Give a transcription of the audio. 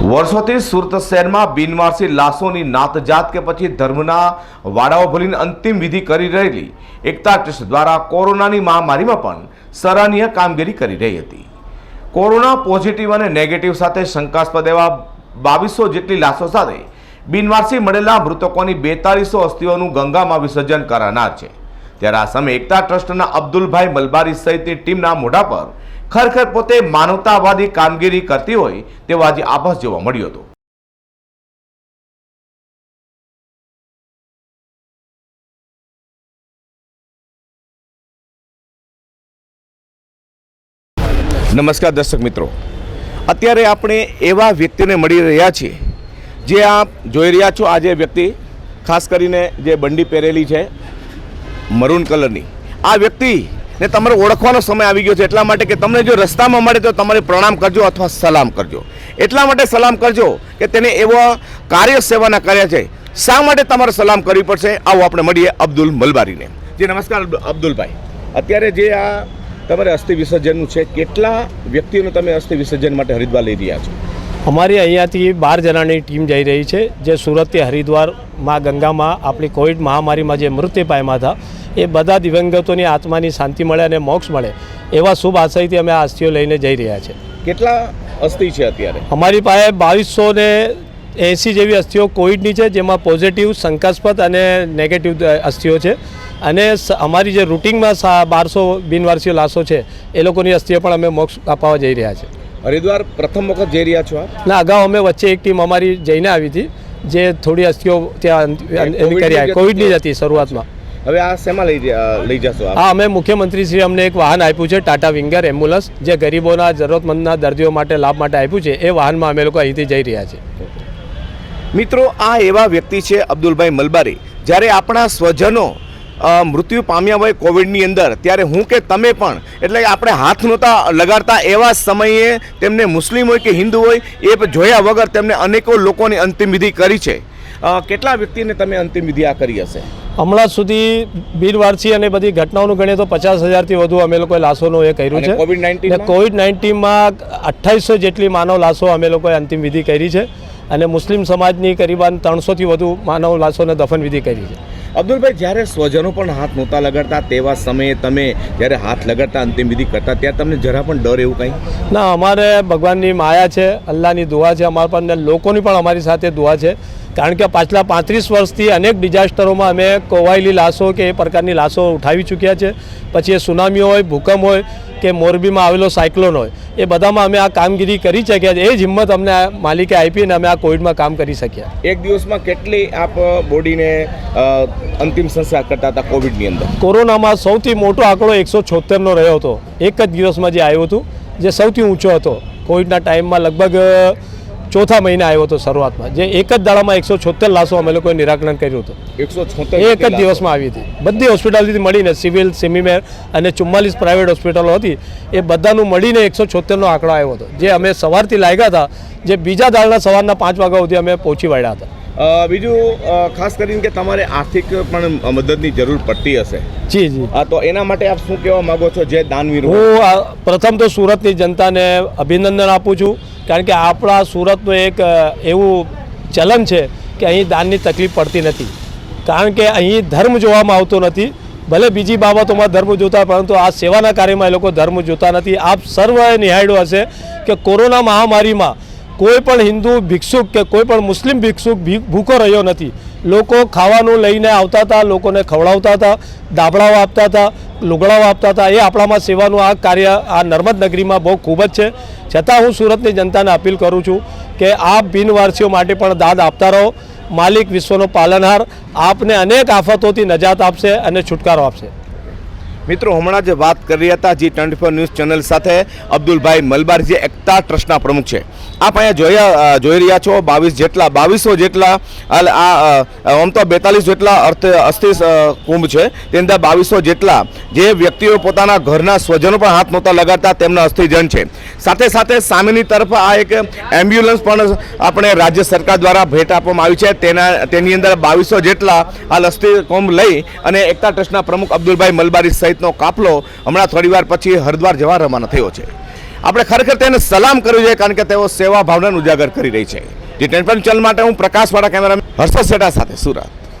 વર્ષોથી સુરત શહેરમાં બિનવારસી લાશોની નાતજાત કે પછી ધર્મના વાડાઓ ભરીને અંતિમ વિધિ કરી રહેલી એકતા ટ્રસ્ટ દ્વારા કોરોનાની મહામારીમાં પણ સરાહનીય કામગીરી કરી રહી હતી. કોરોના પોઝિટિવ અને નેગેટિવ સાથે શંકાસ્પદ એવા બાવીસો જેટલી લાશો સાથે બિનવારસી મળેલા મૃતકોની બેતાલીસો અસ્થિઓનું ગંગામાં વિસર્જન કરાનાર છે. ત્યારે આ સમયે એકતા ટ્રસ્ટના અબ્દુલભાઈ મલબારી સહિતની ટીમના મોઢા પર ખરેખર પોતે માનવતાવાદી કામગીરી કરતી હોય તેવો આજે આભાસ જોવા મળ્યો હતો. નમસ્કાર દર્શક મિત્રો. અત્યારે આપણે એવા વ્યક્તિને મળી રહ્યા છીએ જે આપ જોઈ રહ્યા છો. આજે વ્યક્તિ ખાસ કરીને જે બંડી પહેરેલી છે, મરૂન કલરની. આ વ્યક્તિને તમારે ઓળખવાનો સમય આવી ગયો છે. એટલા માટે કે તમને જો રસ્તામાં મળે તો તમારે પ્રણામ કરજો અથવા સલામ કરજો. એટલા માટે સલામ કરજો કે તેને એવા કાર્ય સેવાના કર્યા છે. શા માટે તમારે સલામ કરવી પડશે? આવો આપણે મળીએ અબ્દુલ મલબારીને. જે, નમસ્કાર અબ્દુલભાઈ. અત્યારે જે આ તમારે અસ્થિ વિસર્જનનું છે, કેટલા વ્યક્તિઓને તમે અસ્થિ વિસર્જન માટે હરિદ્વાર લઈ રહ્યા છો? અમારી અહીંયાથી બાર જણાની ટીમ જઈ રહી છે, જે સુરતથી હરિદ્વાર માં ગંગામાં આપણી કોવિડ મહામારીમાં જે મૃત્યુ પામ્યા હતા એ બધા દિવંગતોની આત્માની શાંતિ મળે અને મોક્ષ મળે એવા શુભ આશયથી અમે આ અસ્થિઓ લઈને જઈ રહ્યા છે. કેટલા અસ્થિ છે અત્યારે? અમારી પાસે બાવીસો ને એંસી જેવી અસ્થિઓ કોવિડની છે જેમાં પોઝિટિવ શંકાસ્પદ અને નેગેટિવ અસ્થિઓ છે. અને અમારી જે રૂટિનમાં બારસો બિનવારસીય લાશો છે એ લોકોની અસ્થિઓ પણ અમે મોક્ષ અપાવવા જઈ રહ્યા છે. હરિદ્વાર પ્રથમ વખત જઈ રહ્યા છો ના અગાઉ અમે વચ્ચે એક ટીમ અમારી જઈને આવી હતી. જે થોડી અસ્થિઓ ત્યાં હતી કોવિડની જ હતી શરૂઆતમાં. હવે આ શેમાં લઈ લઈ જશો હા અમે મુખ્યમંત્રી શ્રી અમને એક વાહન આપ્યું છે ટાટા વિંગર એમ્બ્યુલન્સ જે ગરીબોના જરૂરતમંદના દર્દીઓ માટે લાભ માટે આપ્યું છે. એ વાહનમાં અમે લોકો અહીંથી જઈ રહ્યા છીએ. મિત્રો આ એવા વ્યક્તિ છે અબ્દુલભાઈ મલબારી જ્યારે આપણા સ્વજનો મૃત્યુ પામ્યા હોય કોવિડની અંદર ત્યારે હું કે તમે પણ એટલે કે આપણે હાથ નહોતા લગાડતા એવા સમયે તેમને મુસ્લિમ હોય કે હિન્દુ હોય એ જોયા વગર તેમને અનેકો લોકોની અંતિમ વિધિ કરી છે. કેટલા વ્યક્તિને તમે અંતિમ વિધિ આ કરી હશે? હમણાં સુધી બિનવારસી અને બધી ઘટનાઓનું ગણીએ તો પચાસ હજારથી વધુ અમે લોકોએ લાશોનું એ કર્યું છે. કોવિડ નાઇન્ટીન કોવિડ નાઇન્ટીનમાં અઠ્ઠાવીસો જેટલી માનવ લાશો અમે લોકોએ અંતિમ વિધિ કરી છે અને મુસ્લિમ સમાજની કરીબાન ત્રણસોથી વધુ માનવ લાશોને દફન વિધિ કરી છે. અબ્દુલભાઈ, જ્યારે સ્વજનો પણ હાથ નહોતા લગાડતા, તેવા સમયે તમે જ્યારે હાથ લગાડતા, અંતિમ વિધિ કરતા ત્યારે તમને જરા પણ ડર એવું કંઈ? ના, અમારે ભગવાનની માયા છે, અલ્લાહની દુઆ છે, અમારા પર લોકોની પણ અમારી સાથે દુઆ છે. કારણ કે પાછલા પાંત્રીસ વર્ષથી અનેક ડિઝાસ્ટરોમાં અમે કોવાયેલી લાશો કે એ પ્રકારની લાશો ઉઠાવી ચૂક્યા છે. પછી એ સુનામીઓ હોય, ભૂકંપ હોય કે મોરબીમાં આવેલો સાયક્લોન હોય એ બધામાં અમે આ કામગીરી કરી શક્યા એ જ હિંમત અમને આ માલિકે આપી અને અમે આ કોવિડમાં કામ કરી શક્યા એક દિવસમાં કેટલી આપ બોડીને અંતિમ સંસ્કાર કરતા હતા કોવિડની અંદર? કોરોનામાં સૌથી મોટો આંકડો એકસો છોતેરનો રહ્યો હતો. એક જ દિવસમાં જે આવ્યું હતું જે સૌથી ઊંચો હતો. કોવિડના ટાઈમમાં લગભગ ચોથા મહિને આવ્યો હતો શરૂઆતમાં. જે એક જ દાડામાં એકસો છોતેર લાશો અમે લોકોએ નિરાકરણ કર્યું હતું. એકસો છોતેર એક જ દિવસમાં આવી હતી. બધી હોસ્પિટલથી મળીને સિવિલ સેમિમેર અને ચુમ્માલીસ પ્રાઇવેટ હોસ્પિટલો હતી એ બધાનું મળીને એકસો છોતેરનો આંકડો આવ્યો હતો. જે અમે સવારથી લાગ્યા હતા જે બીજા દાડના સવારના પાંચ વાગ્યા સુધી અમે પહોંચી વળ્યા હતા. બીજું ખાસ કરીને કે તમારે આર્થિક પણ મદદની જરૂર પડતી હશે. જી જી. આ તો એના માટે આપ શું કહેવા માગો છો જે દાનવીર હું આ પ્રથમ તો સુરતની જનતાને અભિનંદન આપું છું. કારણ કે આપણા સુરતનું એક એવું ચલન છે કે અહીં દાનની તકલીફ પડતી નથી. કારણ કે અહીં ધર્મ જોવામાં આવતો નથી. ભલે બીજી બાબતોમાં ધર્મ જોતા, પરંતુ આ સેવાના કાર્યમાં એ લોકો ધર્મ જોતા નથી. આપ સર્વએ નિહાળ્યું હશે કે કોરોના મહામારીમાં કોઈ પણ હિન્દુ ભિક્ષુક કે કોઈ પણ મુસ્લિમ ભિક્ષુક ભૂખો રહ્યો નથી. લોકો ખાવાનું લઈને આવતા હતા, લોકોને ખવડાવતા હતા દાબડાઓ આપતા હતા લુગડાઓ આપતા હતા. એ આપણામાં સેવાનું આ કાર્ય આ નર્મદ નગરીમાં બહુ ખૂબ જ છે. છતાં હું સુરતની જનતાને અપીલ કરું છું કે આપ બિનવારસીઓ માટે પણ દાદ આપતા રહો. માલિક વિશ્વનો પાલનહાર આપને અનેક આફતોથી નજાત આપશે અને છુટકારો આપશે. મિત્રો, હમણાં જે વાત કરી હતા G twenty four news channel સાથે અબ્દુલભાઈ મલબાર જે એકતા ટ્રસ્ટના પ્રમુખ છે. આપ અહીંયા જોયા જોઈ રહ્યા છો, બાવીસ જેટલા, બાવીસો જેટલા આ આમ તો બેતાલીસ જેટલા અર્થ, અસ્થિ કુંભ છે. તેની અંદર બાવીસો જેટલા જે વ્યક્તિઓ પોતાના ઘરના સ્વજનો પણ હાથ નહોતા લગાડતા, તેમના અસ્થિજન છે. સાથે સાથે સામેની તરફ આ એક એમ્બ્યુલન્સ પણ આપણે રાજ્ય સરકાર દ્વારા ભેટ આપવામાં આવી છે. તેના, તેની અંદર બાવીસો જેટલા આ અસ્થિ, કુંભ લઈ અને એકતા ટ્રસ્ટના પ્રમુખ અબ્દુલભાઈ મલબારી સહિતનો કાફલો હમણાં થોડી વાર પછી હરિદ્વાર જવા રવાના થયો છે. આપણે ખરેખર તેને સલામ કર્યું જોઈએ કારણ કે તેઓ સેવા ભાવનાને ઉજાગર કરી રહી છે. જે ટેન્શન ચલ માટે હું પ્રકાશવાળા કેમેરા હર્ષદ સેટા સાથે સુરત.